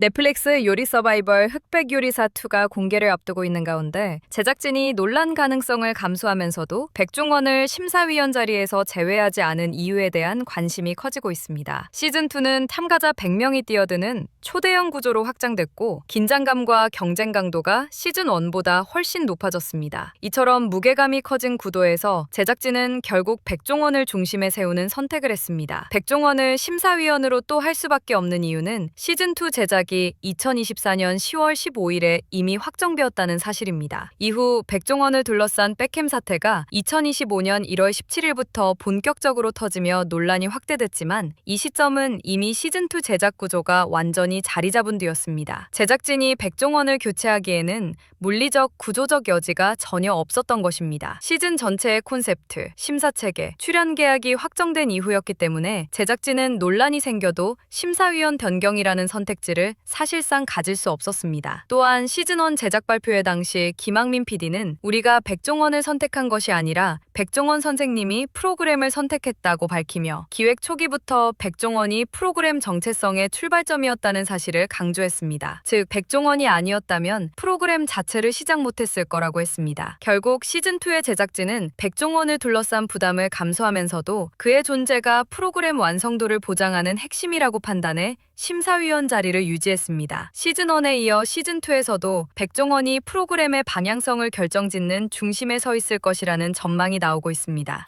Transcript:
넷플릭스 요리 서바이벌 흑백 요리사 2가 공개를 앞두고 있는 가운데 제작진이 논란 가능성을 감수하면서도 백종원을 심사위원 자리에서 제외하지 않은 이유에 대한 관심이 커지고 있습니다. 시즌2는 탐가자 100명이 뛰어드는 초대형 구조로 확장됐고 긴장감과 경쟁 강도가 시즌1보다 훨씬 높아졌습니다. 이처럼 무게감이 커진 구도에서 제작진은 결국 백종원을 중심에 세우는 선택을 했습니다. 백종원을 심사위원으로 또 할 수밖에 없는 이유는 시즌2 제작 이 2024년 10월 15일에 이미 확정되었다는 사실입니다. 이후 백종원을 둘러싼 백캠 사태가 2025년 1월 17일부터 본격적으로 터지며 논란이 확대됐지만 이 시점은 이미 시즌2 제작 구조가 완전히 자리 잡은 뒤였습니다. 제작진이 백종원을 교체하기에는 물리적, 구조적 여지가 전혀 없었던 것입니다. 시즌 전체의 콘셉트, 심사 체계, 출연 계약이 확정된 이후였기 때문에 제작진은 논란이 생겨도 심사위원 변경이라는 선택지를 사실상 가질 수 없었습니다. 또한 시즌1 제작 발표회 당시 김학민 PD는 우리가 백종원을 선택한 것이 아니라 백종원 선생님이 프로그램을 선택했다고 밝히며 기획 초기부터 백종원이 프로그램 정체성의 출발점이었다는 사실을 강조했습니다. 즉, 백종원이 아니었다면 프로그램 자체를 시작 못했을 거라고 했습니다. 결국 시즌2의 제작진은 백종원을 둘러싼 부담을 감수하면서도 그의 존재가 프로그램 완성도를 보장하는 핵심이라고 판단해 심사위원 자리를 유 지했습니다. 시즌1에 이어 시즌2에서도 백종원이 프로그램의 방향성을 결정짓는 중심에 서 있을 것이라는 전망이 나오고 있습니다.